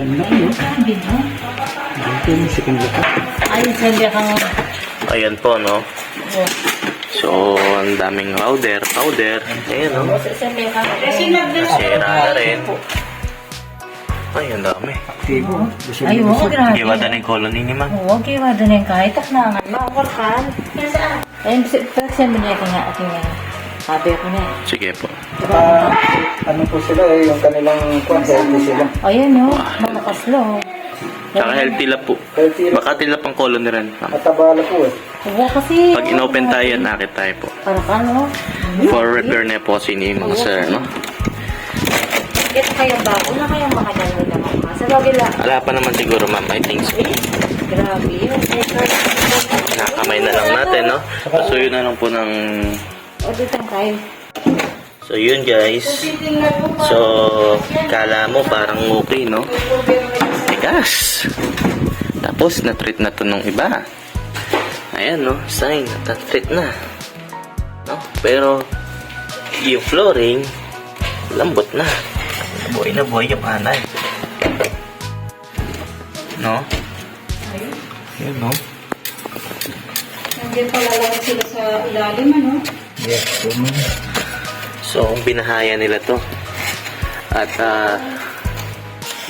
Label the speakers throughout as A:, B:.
A: Masikan na yun. Dito, masikan na ka.
B: Ay, sabi kang...
C: Ayan po, no? So, ang daming powder, powder. Ayan, no?
B: Sabi kang... Kasi nagdala
C: Sira na rin. Ay, ang dami.
A: Aktibo.
B: Ay, oo, grabe.
C: Iwa na yung colony ni ma'am.
B: Oo, wala na yung kahit taknangan. Mawarkan. Ay, kasi mo niya kung nga aking nga. Sabi ko na eh.
C: Sige po.
A: Ah, ano po sila eh, yung kanilang kwan, healthy sila.
B: Ayan o, malakas lang.
C: Tsaka healthy lang po.
A: Healthy lang.
C: Baka tila pang colony rin. ma'am.
A: Matabala po eh.
B: Oo, kasi...
C: Pag inopen tayo, nakit tayo po.
B: Para ka, no?
C: For repair na po sini mga sir, no?
B: Ito kaya ba? Una kaya makadalo na ako. Sa bagay lang.
C: Wala pa naman siguro, ma'am. I think so.
B: Grabe yun.
C: Nakakamay na lang natin, no? Yun na lang po ng...
B: O, dito kayo.
C: So, yun guys. So, kala mo parang okay, no? Tigas. Tapos, na-treat na to nung iba. Ayan, no? Sign, na-treat na. No? Pero, yung flooring, lambot na. Buhay na buhay yung anay. No? Yun, no?
B: Nandiyan pala lang sila sa ilalim, ano?
A: Yes, ma'am.
C: So, binahaya nila to. At, ah,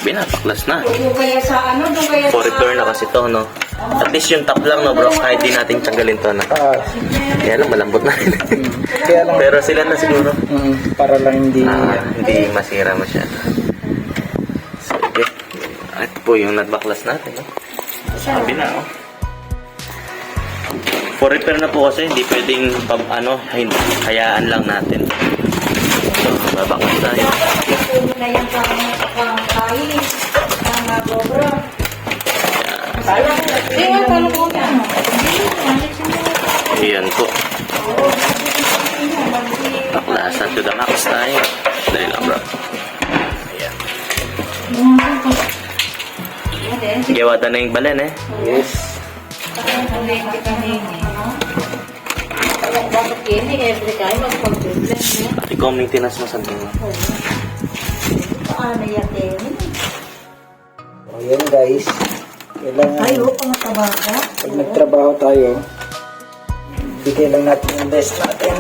C: binapaklas na.
B: Doon kaya sa ano? Doon kaya
C: na kasi to, no? At least yung top lang, no, bro? Kahit di natin tanggalin to, na.
A: Ah,
C: Kaya lang, malambot na rin.
A: kaya lang,
C: Pero sila na siguro.
A: mm, para lang hindi,
C: Ah, hindi masira masyado. Sige. Ito po yung nabaklas natin, no? Sabi na, oh. For repair na po kasi, hindi pwedeng, pam, ano, hindi, hayaan lang natin. So, babaklas tayo.
B: Na yan sa pang kain. Ang. Hindi nga, paano po na?
C: Ayan po. Baklasan to the max tayo. Dali lang, bro. Ayan. Gawa na yung balen, eh.
A: yes.
B: Dapat kini, every time mag-complain.
C: Pati kong maintenance mo sa mo.
B: Paano yan, Kenny?
A: O guys. Kailangan,
B: Ay, oo, pangataba ka.
A: pag nagtrabaho tayo, bigay lang natin yung best natin.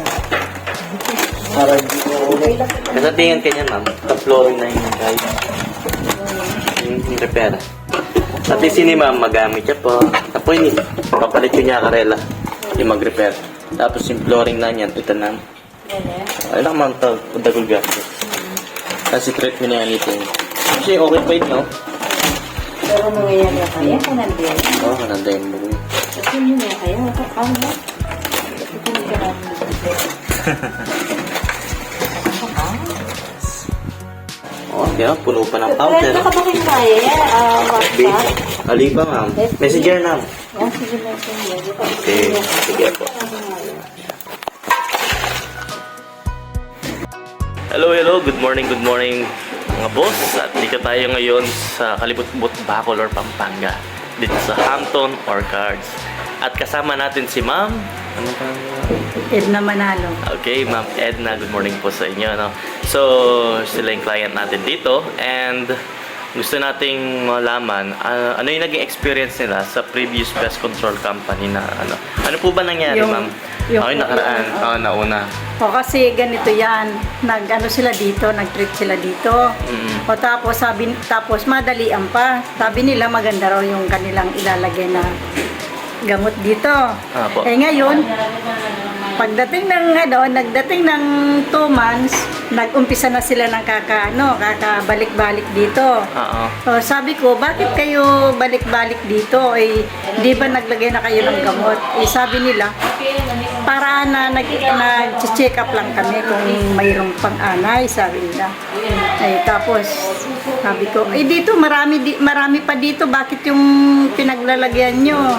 A: Para hindi ko ulit.
C: Kasi tingin kanya, ma'am. Ka-flooring na yun, guys. Yung yung repair. At least yun, ma'am, magamit siya po. Tapos yun, papalit yun niya karela. Yung mag-repair. Tapos yung flooring na niyan, ito na. Ay lang man to, dagol gastos. Kasi treatment na yan ito. Kasi okay pa no?
B: Pero nangyayari na kaya, kung nandiyan.
C: Oo, nanda yung bugo.
B: Kasi yun nga kaya, nakakano. Ito yung kailangan
C: Oo, oh, kaya puno pa ng powder.
B: Ito kayo kaya? Ah,
C: Babe,
B: WhatsApp?
C: ali pa, ma'am. Messenger na.
B: Sige na.
C: Okay, sige po. Hello. Good morning, good morning mga boss. At dito tayo ngayon sa Kalibutbut, Bacol or Pampanga. Dito sa Hampton Orchards. At kasama natin si ma'am. Ano pa?
D: Edna Manalo.
C: Okay, ma'am Edna, good morning po sa inyo. No? So, sila yung client natin dito. And gusto nating malaman ah, ano yung naging experience nila sa previous pest control company na ano. Ano po ba nangyari,
D: Yung-
C: ma'am?
D: yung-
C: okay, nakaraan. Oo, nauna.
D: O kasi ganito yan, nag ano sila dito, nag-treat sila dito.
C: Mm.
D: O tapos sabi tapos madalian pa. Sabi nila maganda raw yung kanilang ilalagay na gamot dito.
C: Apo.
D: Eh ngayon, pagdating ng ano, nagdating ng 2 months, nag-umpisa na sila ng kakaano, kakabalik-balik dito.
C: Oo.
D: So, sabi ko, bakit kayo balik-balik dito? Eh, di ba naglagay na kayo ng gamot? Eh, sabi nila, para na nag, nag-check up lang kami kung mayroong pang-anay, sabi nila. Eh, tapos, sabi ko, eh dito, marami, di, marami pa dito, bakit yung pinaglalagyan nyo?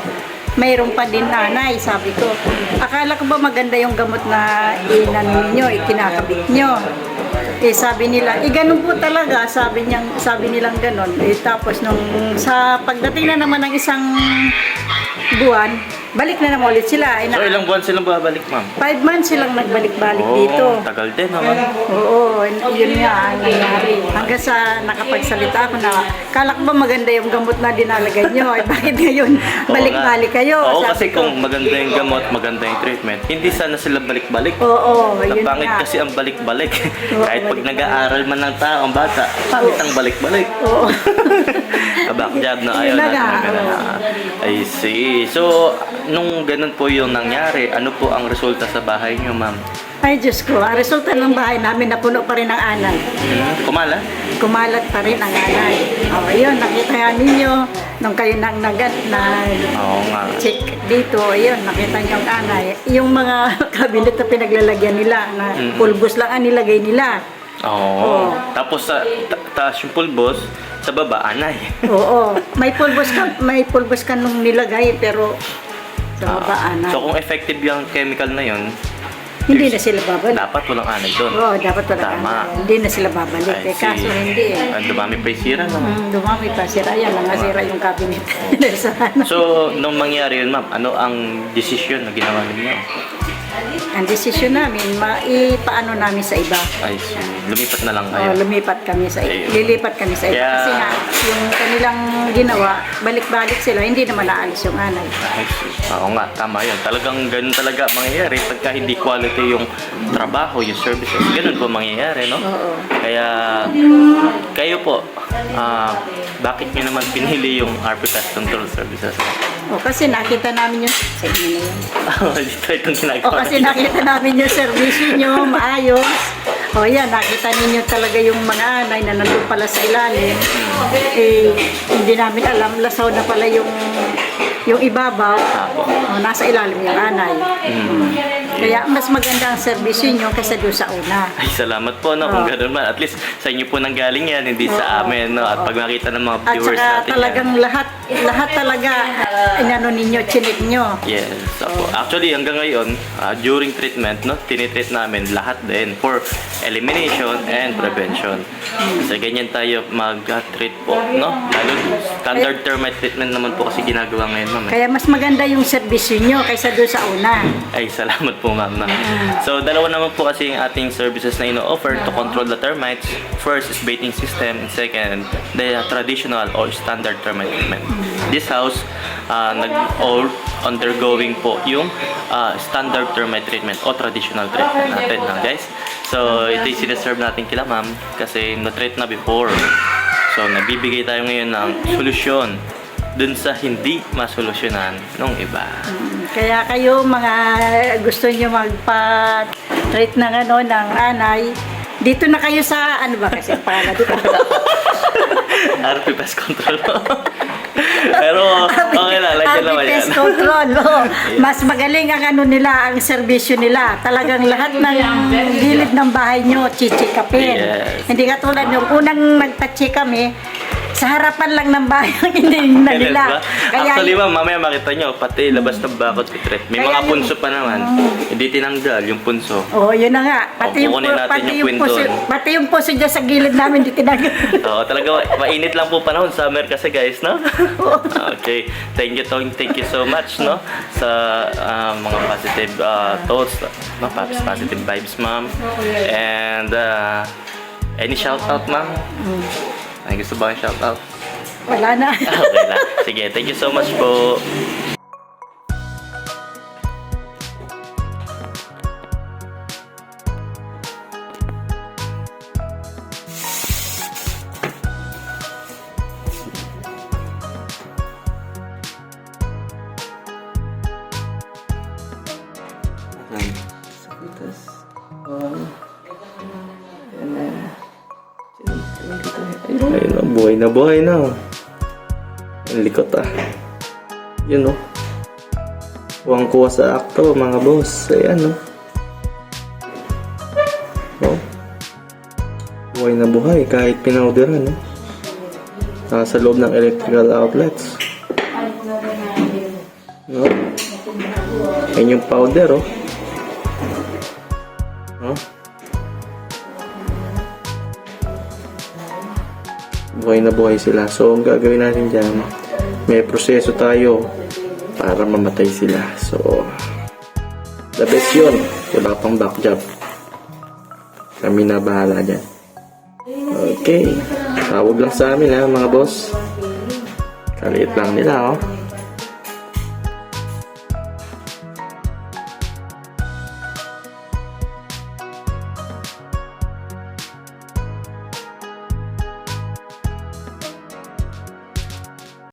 D: Mayroon pa din nanay, sabi ko. Akala ko ba maganda yung gamot na inano ninyo, ikinakabit nyo? Eh sabi nila, eh ganun po talaga, sabi niyang sabi nilang ganun. Eh tapos nung sa pagdating na naman ng isang buwan, balik na naman ulit sila. Ay,
C: So, ilang buwan silang babalik, ma'am?
D: five months silang nagbalik-balik
C: Oo,
D: dito.
C: tagal din naman.
D: Oo, yun nga ang nangyari. Hanggang sa nakapagsalita ako na, kala ko ba maganda yung gamot na dinalagay nyo? Ay bakit ngayon balik-balik kayo?
C: Oo,
D: Sabi
C: kasi
D: ko,
C: kung maganda yung gamot, maganda yung treatment, hindi sana sila balik-balik.
D: Oo, yun
C: Napangit
D: nga.
C: kasi ang balik-balik.
D: Oo,
C: Kahit pag
D: balik-balik.
C: nag-aaral man ng tao, ang bata, pangit ang balik-balik.
D: Oo.
C: Kabak job na ayaw
D: Yun na
C: natin
D: nga,
C: ng ganun.
D: oo.
C: I see. So, nung ganun po yung nangyari, ano po ang resulta sa bahay niyo, ma'am?
D: Ay Diyos ko, ang resulta ng bahay namin napuno pa rin ng anay.
C: Hmm? Kumala?
D: Kumalat pa rin ang anay. O, ayun, nakita nga ninyo, nung kayo nang nagat na
C: Oo nga.
D: check dito, ayun, nakita niyo ang anay. Yung mga cabinet na pinaglalagyan nila, na
C: Mm-mm.
D: pulbos lang ang nilagay nila.
C: Oo.
D: Oo.
C: Tapos sa ta- taas yung pulbos, sa baba, anay.
D: Oo, may pulbos ka, may pulbos ka nung nilagay, pero sa baba,
C: Ah. So, kung effective yung chemical na yun,
D: hindi na sila babalik.
C: dapat walang anay doon.
D: Oo, dapat wala
C: Tama.
D: anay. Hindi na sila babalik.
C: I
D: Eh, kaso hindi eh.
C: Ang dumami pa yung sira, no?
D: Mm, dumami pa, sira yan, nangasira yung cabinet. Dahil sa ano.
C: So, nung mangyari yun, ma'am, ano ang decision na ginawa ninyo?
D: Ang desisyon namin, maipaano namin sa iba.
C: Ay, so, lumipat na lang
D: O,
C: kayo.
D: lumipat kami sa
C: Ayun.
D: lilipat kami sa iba.
C: Kaya-
D: Kasi nga, yung kanilang ginawa, balik-balik sila, hindi naman naalis yung anay.
C: Ay, Oo nga, tama yun. Talagang ganun talaga mangyayari pagka hindi quality yung trabaho, yung services. Ganun po mangyayari, no?
D: Oo.
C: Kaya, kayo po, ah, bakit nyo naman pinili yung RP Pest Control Services?
D: O, kasi nakita namin yung, sa inyo na yun.
C: Dito itong
D: O,
C: ginagawa.
D: kasi nakita namin yung servisyo nyo, maayos. O, yan, nakita ninyo talaga yung mga anay na nandun pala sa ilalim. Eh, hindi namin alam, lasaw na pala yung yung ibabaw, o, nasa ilalim yung anay.
C: Mm.
D: Kaya mas maganda ang servisyo nyo kaysa doon sa una.
C: Ay, salamat po, no? Kung
D: Oo.
C: ganun man. At least, sa inyo po nang galing yan, hindi sa
D: Oo.
C: amin, no? At pag makita ng mga
D: At
C: viewers
D: saka
C: natin
D: talagang
C: yan.
D: lahat, lahat talaga, inano ninyo, chinik nyo.
C: Yes. Apo. Actually, hanggang ngayon, ah, during treatment, no, tinitreat namin lahat din for elimination and prevention. Kasi ganyan tayo mag-treat po, no? Lalo, standard termite treatment naman po kasi ginagawa ngayon, ma'am. eh.
D: Kaya mas maganda yung servisyo nyo kaysa doon sa una.
C: Ay, salamat po, ma'am. No? So, dalawa naman po kasi yung ating services na ino-offer to control the termites. First is baiting system, and second, the traditional or standard termite treatment. This house, uh, nag all undergoing po yung uh, standard termite treatment o traditional treatment natin, no, guys. So, ito yung sinaserve natin kila ma'am kasi na-treat na before. So, nagbibigay tayo ngayon ng solusyon dun sa hindi masolusyonan ng iba.
D: Kaya kayo mga gusto nyo magpa-treat ng ano, ng anay, dito na kayo sa, ano ba kasi pangalan dito?
C: RP Pest Control. Pero, okay lang, like
D: RP
C: naman yan.
D: Pest Control. oh. Mas magaling ang ano nila, ang serbisyo nila. Talagang lahat ng gilid ng bahay nyo, chichikapin.
C: Yes.
D: Hindi katulad yung unang nagtachi kami, sa harapan lang ng bahay ang hindi na
C: Kailan
D: nila.
C: ba? Actually, ma'am, mamaya makita nyo, pati labas ng bakod pitret. May
D: Kaya
C: mga
D: yung-
C: punso pa naman. Hindi tinanggal yung punso.
D: Oh, yun na nga. Pati
C: O,
D: yung,
C: kukunin natin
D: pati
C: yung
D: yung, puso,
C: nun.
D: pati yung puso dyan sa gilid namin, di tinagal.
C: Oo, talaga mainit lang po panahon summer kasi guys, no? okay. Thank you, Tong. Thank you so much, no? Sa ah, mga positive ah, thoughts, no? Pos- Positive vibes, ma'am. And uh, any shout out, ma'am? Ay, gusto ba yung shout out?
D: Wala na.
C: okay lang. Sige, thank you so much po. Buhay na buhay na. Ang likot ah. Yun oh. Huwag kuha sa akto mga boss. Ayan oh. Oh. Buhay na buhay kahit pinaudiran oh. Nasa loob ng electrical outlets. No? Yan yung powder. Oh. Buhay na buhay sila. So, ang gagawin natin dyan, may proseso tayo para mamatay sila. So, the best yun. Wala pang back job. Kami na bahala dyan. Okay. Tawag lang sa amin ha, mga boss. Kaliit lang nila, oh.